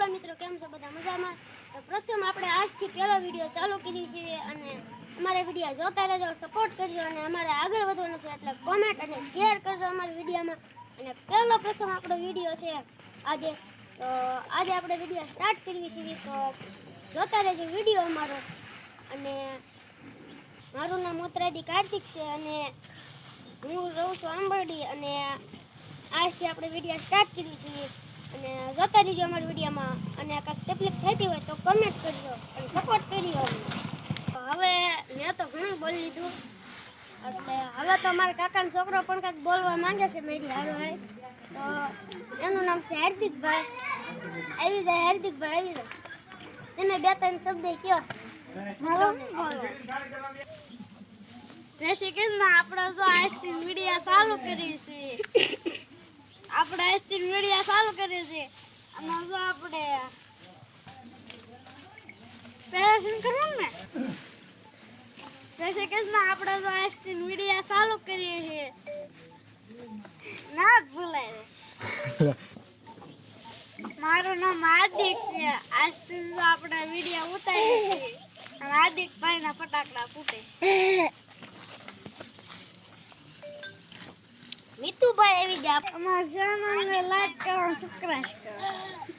Hello મિત્રો, કેમ છો બધા મજામાં? તો પ્રથમ આપણે આજથી પહેલો વીડિયો ચાલુ કરી છે અને અમારા વીડિયો જોતા રહેજો સપોર્ટ કરજો અને અમારે આગળ વધવાનું છે, એટલે કોમેન્ટ અને શેર કરજો અમારા વિડીયોમાં. અને પહેલો પ્રથમ આપણો વીડિયો છે, આજે, તો આજે આપણે વીડિયો સ્ટાર્ટ કરવી છીએ, તો જોતા રહેજો વીડિયો અમારો. અને મારું નામ મોતરાજી કાર્તિક છે અને હું રહું છું આંબરડી અને આજથી આપણે વીડિયો સ્ટાર્ટ કરવી છીએ. અને જોતા રહીજો અમારા વિડીયોમાં. અને કાંઈક તકલીફ થતી હોય તો કમેન્ટ કરજો અને સપોર્ટ કરજો હવે મેં તો ઘણું બોલી લીધું એટલે હવે તો મારા કાકાનો છોકરો પણ કાંઈક બોલવા માંગે છે મારી હારો ભાઈ તો એનું નામ છે હાર્દિકભાઈ. આવી જાય, હાર્દિકભાઈ, આવી જાય. તેને બે ત્રણ શબ્દ કયો. શ્રી આપણે જો આજથી મીડિયા ચાલુ કરી છે. મીડિયા ચાલુ કરી છે. અને જો આપણે પેરેશન કરવું ને? જૈસે કૃષ્ણ આપણે જો આજથી મીડિયા ચાલુ કરીએ છીએ. ના ભૂલાય. મારું નામ હાર્દિક છે. આજથી જો આપણે વીડિયો ઉતારીએ છીએ. હાર્દિક ભાઈના ફટાકડા ફૂટે. મીતુભાઈ આવી ગયા. અમારા સામાન લાટ કરવા સુકરાશ કરો